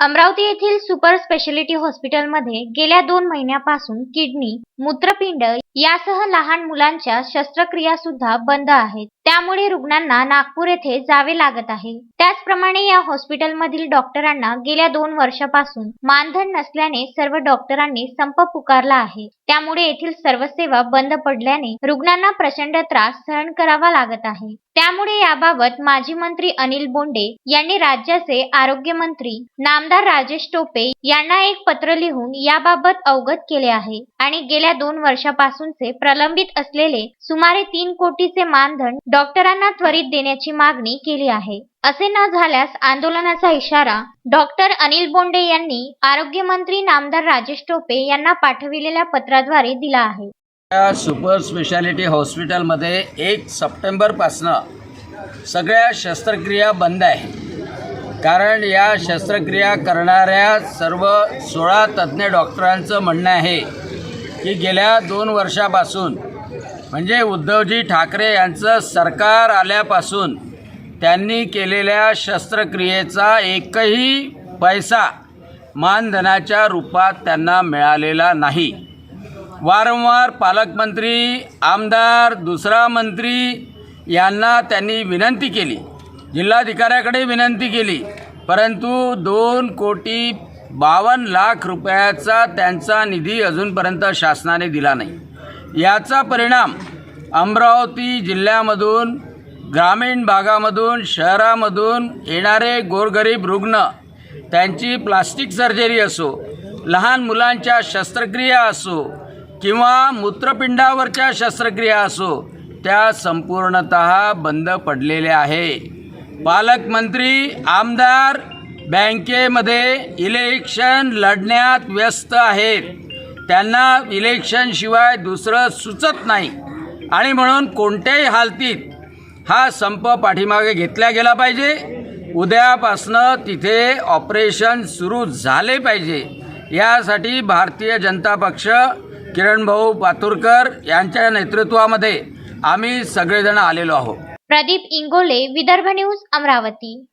अमरावती येथील super speciality हॉस्पिटलमध्ये गेल्या दोन महिन्यापासून किडनी मूत्रपिंड यासह लहान मुलांच्या शस्त्रक्रिया सुद्धा बंद आहेत. त्यामुळे रुग्णांना नागपूर येथे जावे लागत आहे. त्याचप्रमाणे या हॉस्पिटलमधील डॉक्टरांना गेल्या दोन वर्षापासून मानधन नसल्याने सर्व डॉक्टरांनी संप पुकारला आहे. त्यामुळे येथील सर्व सेवा बंद पडल्याने रुग्णांना प्रचंड त्रास सहन करावा लागत आहे. त्यामुळे याबाबत माजी मंत्री अनिल बोंडे यांनी राज्याचे आरोग्य मंत्री नामदार राजेश टोपे यांना एक पत्र लिहून याबाबत अवगत केले आहे. आणि गेल्या दोन वर्षापासूनचे प्रलंबित असलेले सुमारे तीन कोटीचे मानधन डॉक्टरांना त्वरित देण्याची मागणी केली आहे. असे न झाल्यास आंदोलनाचा इशारा डॉक्टर अनिल बोंडे यांनी आरोग्य मंत्री नामदार राजेश टोपे यांना पाठविलेल्या पत्राद्वारे दिला आहे. या सुपर स्पेशालिटी हॉस्पिटलमध्ये एक सप्टेंबरपासनं सगळ्या शस्त्रक्रिया बंद आहे कारण या शस्त्रक्रिया करणाऱ्या सर्व सोळा तज्ज्ञ डॉक्टरांचं म्हणणं आहे की गेल्या दोन वर्षापासून म्हणजे उद्धवजी ठाकरे यांचं सरकार आल्यापासून त्यांनी केलेल्या शस्त्रक्रियेचा एकही पैसा मानधनाच्या रूपात त्यांना मिळालेला नाही. वारंवार पालकमंत्री आमदार दुसरा मंत्री यांना त्यांनी विनंती केली. जिल्हाधिकाऱ्याकडे विनंती केली. परंतु दोन कोटी बावन्न लाख रुपयाचा त्यांचा निधी अजूनपर्यंत शासनाने दिला नाही. याचा परिणाम अमरावती जिल्ह्यामधून ग्रामीण भागामधून शहरामधून येणारे गोरगरीब रुग्ण त्यांची प्लास्टिक सर्जरी असो लहान मुलांच्या शस्त्रक्रिया असो किंवा मूत्रपिंडावरच्या शस्त्रक्रिया असो त्या संपूर्णत बंद पडलेल्या आहे. पालकमंत्री आमदार बँकेमध्ये इलेक्शन लढण्यात व्यस्त आहेत. त्यांना इलेक्शनशिवाय दुसरं सुचत नाही. आणि म्हणून कोणत्याही हालतीत हा संप पाठीमागे घेतला गेला पाहिजे. उद्यापासनं तिथे ऑपरेशन सुरू झाले पाहिजे. यासाठी भारतीय जनता पक्ष किरणभाऊ पातुरकर यांच्या नेतृत्वामध्ये आम्ही सगळेजण आलेलो आहोत. प्रदीप इंगोले विदर्भ न्यूज अमरावती.